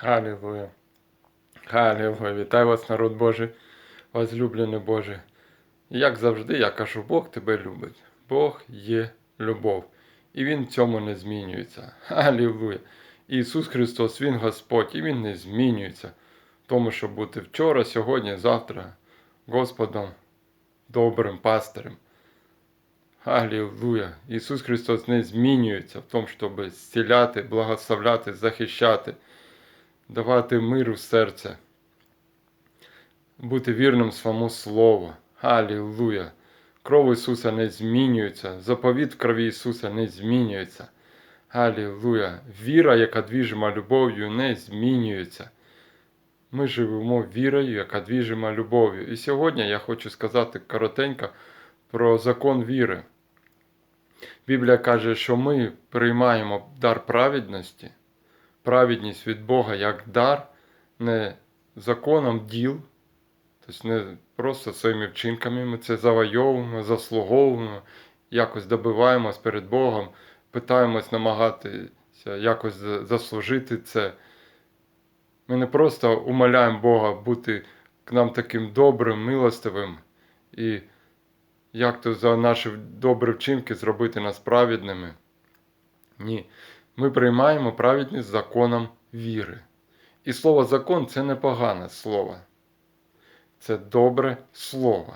Халілуя. Халілуя. Вітаю вас, народ Божий, возлюблений Божий. І як завжди, я кажу, Бог тебе любить. Бог є любов. І Він в цьому не змінюється. Халілуя. Ісус Христос, Він Господь, і Він не змінюється. Тому, щоб бути вчора, сьогодні, завтра Господом, добрим пастирем. Аллилуйя. Ісус Христос не змінюється в тому, щоб зціляти, благословляти, захищати, давати мир в серце, бути вірним своєму Слову. Аллилуйя. Кров Ісуса не змінюється, заповіт крові Ісуса не змінюється. Аллилуйя. Віра, яка двіжима любов'ю, не змінюється. Ми живемо вірою, яка двіжима любов'ю. І сьогодні я хочу сказати коротенько про закон віри. Біблія каже, що ми приймаємо дар праведності, праведність від Бога як дар, не законом діл, тобто не просто своїми вчинками ми це завойовуємо, заслуговуємо, якось добиваємось перед Богом, питаємось намагатися якось заслужити це. Ми не просто умоляємо Бога бути к нам таким добрим, милостивим і як то за наші добрі вчинки зробити нас праведними. Ні. Ми приймаємо праведність законом віри. І слово закон це не погане слово. Це добре слово.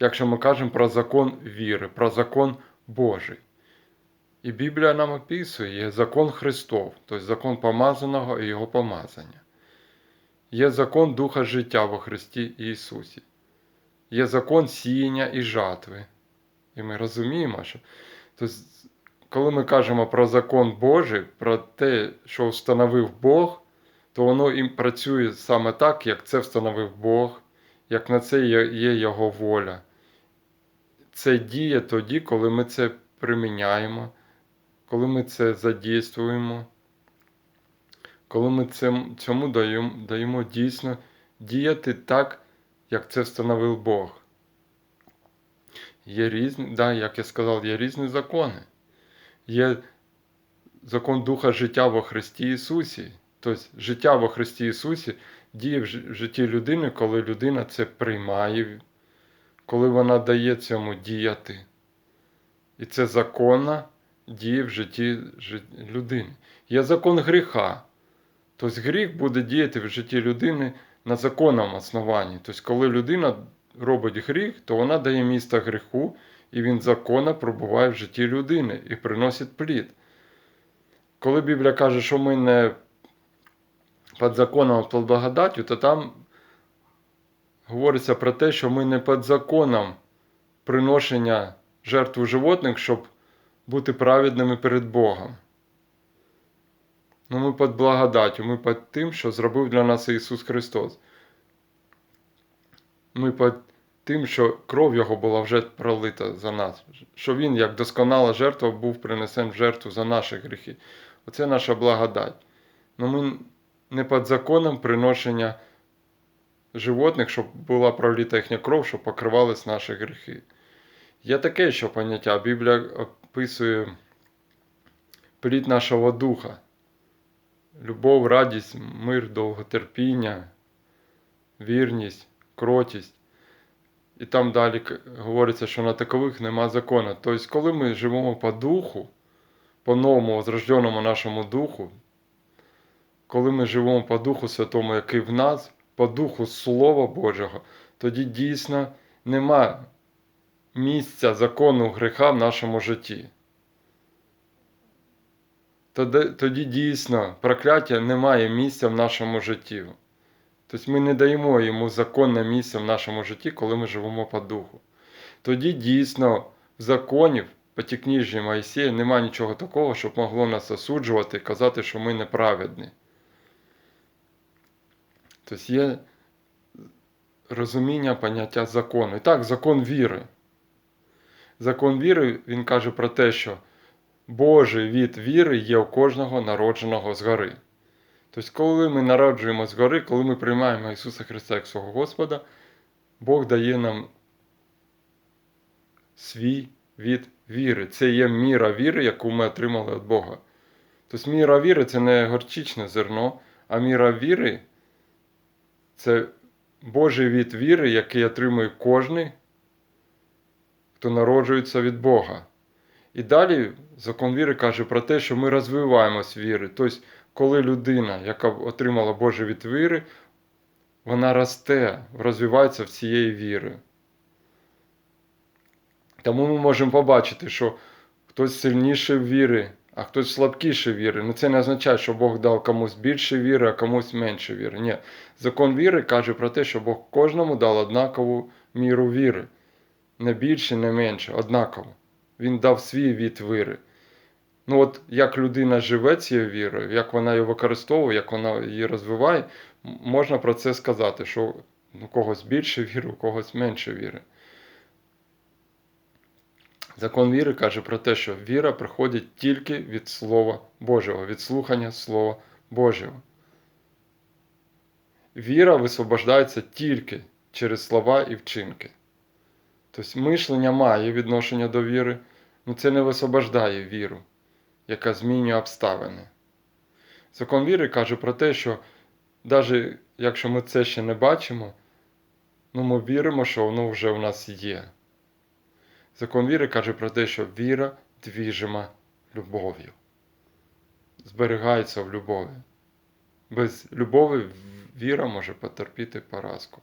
Якщо ми кажемо про закон віри, про закон Божий. І Біблія нам описує є закон Христов, тобто закон помазаного і Його помазання. Є закон Духа життя во Христі Ісусі є закон сіяння і жатви. І ми розуміємо, що тобто, коли ми кажемо про закон Божий, про те, що встановив Бог, то воно і працює саме так, як це встановив Бог, як на це є Його воля. Це діє тоді, коли ми це приміняємо, коли ми це задійствуємо, коли ми цьому даємо, даємо дійсно діяти так як це встановив Бог. Є різні, да, як я сказав, є різні закони. Є закон Духа життя во Христі Ісусі. Тобто життя во Христі Ісусі діє в житті людини, коли людина це приймає, коли вона дає цьому діяти. І це законна діє в житті людини. Є закон гріха. Тобто гріх буде діяти в житті людини на законному основанні. Тобто, коли людина робить гріх, то вона дає місто гріху, і він законно пробуває в житті людини і приносить плід. Коли Біблія каже, що ми не під законом, а під благодаттю, то там говориться про те, що ми не під законом приношення жертву животних, щоб бути праведними перед Богом. Ну, ми під благодаттю, ми під тим, що зробив для нас Ісус Христос. Ми під тим, що кров Його була вже пролита за нас, що Він, як досконала жертва, був принесен в жертву за наші гріхи. Оце наша благодать. Ну ми не під законом приношення животних, щоб була пролита їхня кров, щоб покривались наші гріхи. Є таке, що поняття. Біблія описує плід нашого духа любов, радість, мир, довготерпіння, вірність, кротість. І там далі говориться, що на такових нема закону. Тобто, коли ми живемо по духу, по новому, зрожденому нашому духу, коли ми живемо по Духу Святому, який в нас, по Духу Слова Божого, тоді дійсно нема місця закону гріха в нашому житті тоді, тоді дійсно прокляття не має місця в нашому житті. Тобто ми не даємо йому законне місце в нашому житті, коли ми живемо по духу. Тоді дійсно в законі, по ті книжі Моїсея, немає нічого такого, щоб могло нас осуджувати і казати, що ми неправедні. Тобто є розуміння поняття закону. І так, закон віри. Закон віри, він каже про те, що Божий від віри є у кожного народженого згори. Тобто, коли ми народжуємо згори, коли ми приймаємо Ісуса Христа як свого Господа, Бог дає нам свій від віри. Це є міра віри, яку ми отримали від Бога. Тобто міра віри це не горчичне зерно, А міра віри це Божий від віри, який отримує кожний, хто народжується від Бога. І далі закон віри каже про те, що ми розвиваємось віри. Тобто, коли людина, яка отримала Божий від віри, вона росте, розвивається в цієї віри. Тому ми можемо побачити, що хтось сильніший в віри, а хтось слабкіший віри. Ну це не означає, що Бог дав комусь більше віри, а комусь менше віри. Ні. Закон віри каже про те, що Бог кожному дав однакову міру віри. Не більше, не менше, однаково. Він дав свій від віри. Ну, от як людина живе цією вірою, як вона її використовує, як вона її розвиває, можна про це сказати, що у когось більше віри, у когось менше віри. Закон віри каже про те, що віра приходить тільки від Слова Божого, від слухання Слова Божого. Віра висвобождається тільки через слова і вчинки. Тобто мишлення має відношення до віри, але це не висвобождає віру, яка змінює обставини. Закон віри каже про те, що навіть якщо ми це ще не бачимо, ну ми віримо, що воно вже в нас є. Закон віри каже про те, що віра двіжима любов'ю. Зберігається в любові. Без любові віра може потерпіти поразку.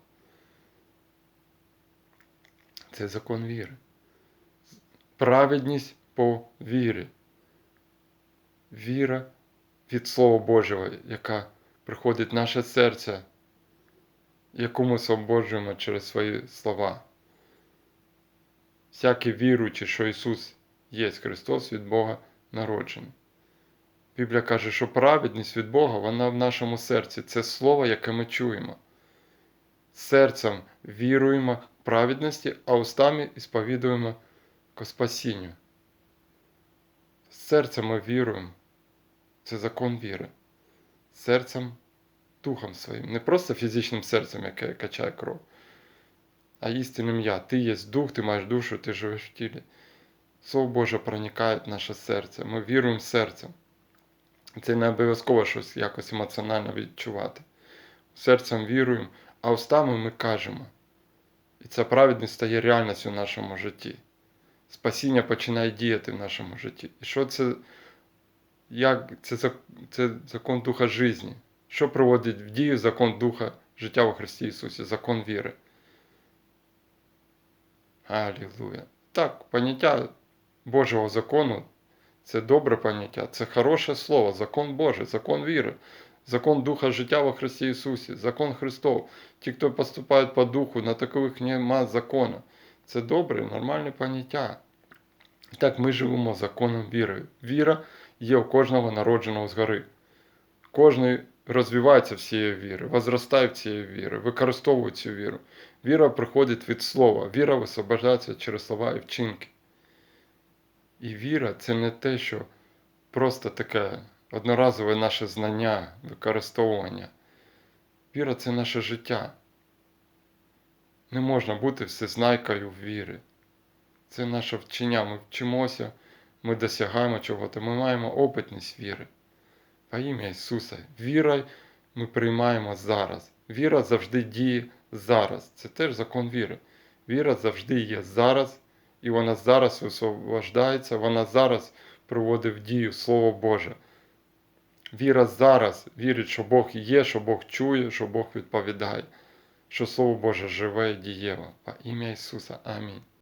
Це закон віри. Праведність по вірі. Віра від Слова Божого, яка приходить в наше серце, яку ми освободжуємо через свої слова. Всякий віруючий, що Ісус є Христос від Бога народжений. Біблія каже, що праведність від Бога, вона в нашому серці. Це слово, яке ми чуємо. Серцем віруємо в праведності, а устами сповідуємо к спасінню. Серцем ми віруємо. Це закон віри. Серцем, духом своїм. Не просто фізичним серцем, яке качає кров, а істинним я. Ти є дух, ти маєш душу, ти живеш в тілі. Слово Боже проникає в наше серце. Ми віруємо серцем. Це не обов'язково щось якось емоціонально відчувати. Серцем віруємо, а устами ми кажемо. І ця праведність стає реальністю в нашому житті. Спасіння починає діяти в нашому житті. І що це? Як це, це закон Духа житті? Що проводить в дію закон Духа життя у Христі Ісусі, закон віри? Алілуя. Так, поняття Божого закону це добре поняття, це хороше слово, закон Божий, закон віри, закон Духа життя во Христі Ісусі, закон Христов. Ті, хто поступають по духу, на таких нема закону. Це добре, нормальне поняття. І так ми живемо законом віри. Віра є у кожного народженого згори. Кожний розвивається в цієї віри, возростає в цієї віри, використовує цю віру. Віра приходить від слова, віра висвобождається через слова і вчинки. І віра це не те, що просто таке одноразове наше знання, використовування. Віра це наше життя. Не можна бути всезнайкою в вірі. Це наше вчення. Ми вчимося, ми досягаємо чогось, ми маємо опитність віри. Во ім'я Ісуса, віра ми приймаємо зараз. Віра завжди діє зараз. Це теж закон віри. Віра завжди є зараз, і вона зараз висвобождається, вона зараз приводить в дію Слово Боже. Віра зараз вірить, що Бог є, що Бог чує, що Бог відповідає, що Слово Боже живе і дієво. Во ім'я Ісуса. Амінь.